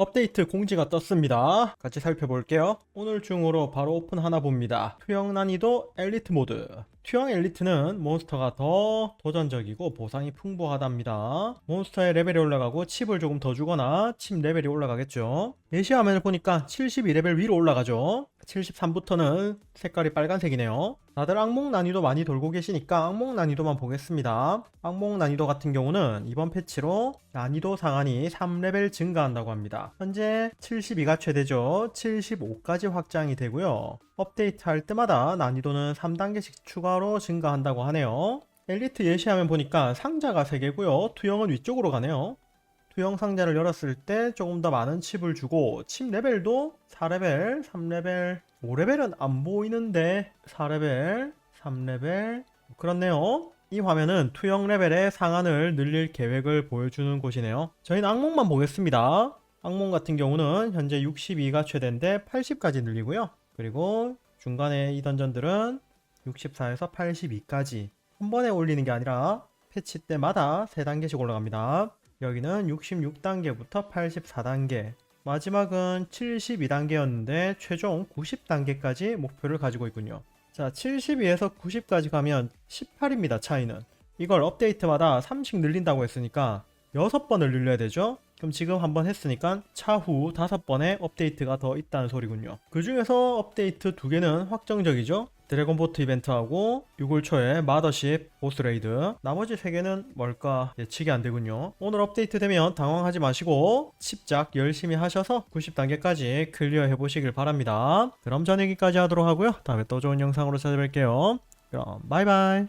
업데이트 공지가 떴습니다. 같이 살펴볼게요. 오늘 중으로 바로 오픈 하나 봅니다. 투영 난이도 엘리트 모드. 투영 엘리트는 몬스터가 더 도전적이고 보상이 풍부하답니다. 몬스터의 레벨이 올라가고 칩을 조금 더 주거나 칩 레벨이 올라가겠죠. 예시 화면을 보니까 72레벨 위로 올라가죠. 73부터는 색깔이 빨간색이네요. 다들 악몽 난이도 많이 돌고 계시니까 악몽 난이도만 보겠습니다. 악몽 난이도 같은 경우는 이번 패치로 난이도 상한이 3레벨 증가한다고 합니다. 현재 72가 최대죠. 75까지 확장이 되고요. 업데이트 할 때마다 난이도는 3단계씩 추가로 증가한다고 하네요. 엘리트 예시하면 보니까 상자가 3개고요. 투영은 위쪽으로 가네요. 투영 상자를 열었을 때 조금 더 많은 칩을 주고 칩 레벨도 4레벨, 3레벨, 5레벨은 안 보이는데 4레벨, 3레벨 그렇네요. 이 화면은 투영 레벨의 상한을 늘릴 계획을 보여주는 곳이네요. 저희는 악몽만 보겠습니다. 악몽 같은 경우는 현재 62가 최대인데 80까지 늘리고요. 그리고 중간에 이 던전들은 64에서 82까지 한 번에 올리는 게 아니라 패치 때마다 3단계씩 올라갑니다. 여기는 66단계부터 84단계, 마지막은 72단계였는데 최종 90단계까지 목표를 가지고 있군요. 자, 72에서 90까지 가면 18입니다, 차이는. 이걸 업데이트마다 3씩 늘린다고 했으니까 6번을 늘려야 되죠? 그럼 지금 한 번 했으니까 차후 5번의 업데이트가 더 있다는 소리군요. 그 중에서 업데이트 2개는 확정적이죠? 드래곤보트 이벤트하고 6월 초에 마더십 보스 레이드. 나머지 3개는 뭘까? 예측이 안 되군요. 오늘 업데이트 되면 당황하지 마시고 칩작 열심히 하셔서 90단계까지 클리어 해보시길 바랍니다. 그럼 전 여기까지 하도록 하고요. 다음에 또 좋은 영상으로 찾아뵐게요. 그럼 바이바이